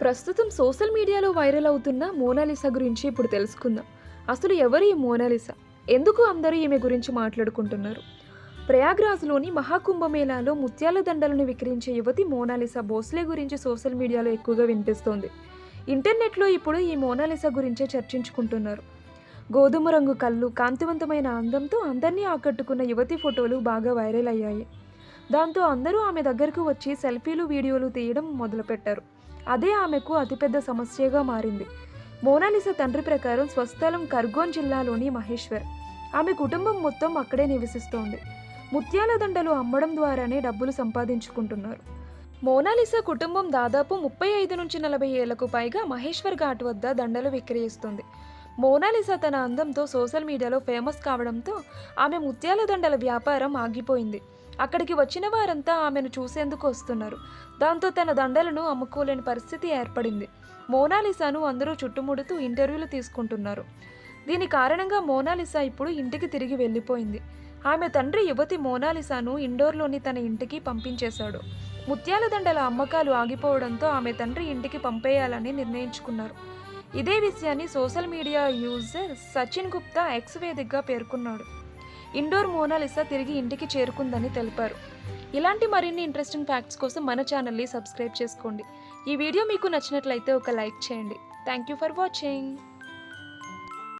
ప్రస్తుతం సోషల్ మీడియాలో వైరల్ అవుతున్న మోనాలిసా గురించి ఇప్పుడు తెలుసుకుందాం. అసలు ఎవరు ఈ మోనాలిసా? ఎందుకు అందరూ ఈమె గురించి మాట్లాడుకుంటున్నారు? ప్రయాగ్రాజ్లోని మహాకుంభమేళాలో ముత్యాల దండలను విక్రయించే యువతి మోనాలిసా భోస్లే గురించి సోషల్ మీడియాలో ఎక్కువగా వినిపిస్తోంది. ఇంటర్నెట్లో ఇప్పుడు ఈ మోనాలిసా గురించే చర్చించుకుంటున్నారు. గోధుమ రంగు కళ్ళు కాంతివంతమైన అందంతో అందరినీ ఆకట్టుకున్న యువతి ఫోటోలు బాగా వైరల్ అయ్యాయి. దాంతో అందరూ ఆమె దగ్గరకు వచ్చి సెల్ఫీలు వీడియోలు తీయడం మొదలుపెట్టారు. అదే ఆమెకు అతిపెద్ద సమస్యగా మారింది. మోనాలిసా తండ్రి ప్రకారం స్వస్థలం ఖర్గోన్ జిల్లాలోని మహేశ్వర్. ఆమె కుటుంబం మొత్తం అక్కడే నివసిస్తోంది. ముత్యాల దండలు అమ్మడం ద్వారానే డబ్బులు సంపాదించుకుంటున్నారు. మోనాలిసా కుటుంబం దాదాపు ముప్పై ఐదు నుంచి నలభై ఏళ్ళకు పైగా మహేశ్వర్ ఘాట్ వద్ద దండలు విక్రయిస్తుంది. మోనాలిసా తన అందంతో సోషల్ మీడియాలో ఫేమస్ కావడంతో ఆమె ముత్యాల దండల వ్యాపారం ఆగిపోయింది. అక్కడికి వచ్చిన వారంతా ఆమెను చూసేందుకు వస్తున్నారు. దాంతో తన దండలను అమ్ముకోలేని పరిస్థితి ఏర్పడింది. మోనాలిసాను అందరూ చుట్టుముడుతూ ఇంటర్వ్యూలు తీసుకుంటున్నారు. దీని కారణంగా మోనాలిసా ఇప్పుడు ఇంటికి తిరిగి వెళ్ళిపోయింది. ఆమె తండ్రి యువతి మోనాలిసాను ఇండోర్లోని తన ఇంటికి పంపించేశాడు. ముత్యాల దండల అమ్మకాలు ఆగిపోవడంతో ఆమె తండ్రి ఇంటికి పంపేయాలని నిర్ణయించుకున్నారు. ఇదే విషయాన్ని social media user Sachin Gupta X వేదికగా పేర్కొన్నాడు. ఇండోర్ మోనాలిసా తిరిగి ఇంటికి చేరుకుందని తెలిపారు. ఇలాంటి మరిన్ని ఇంట్రెస్టింగ్ ఫ్యాక్ట్స్ కోసం మన ఛానల్ని సబ్స్క్రైబ్ చేసుకోండి. ఈ వీడియో మీకు నచ్చినట్లయితే ఒక లైక్ చేయండి. Thank you for watching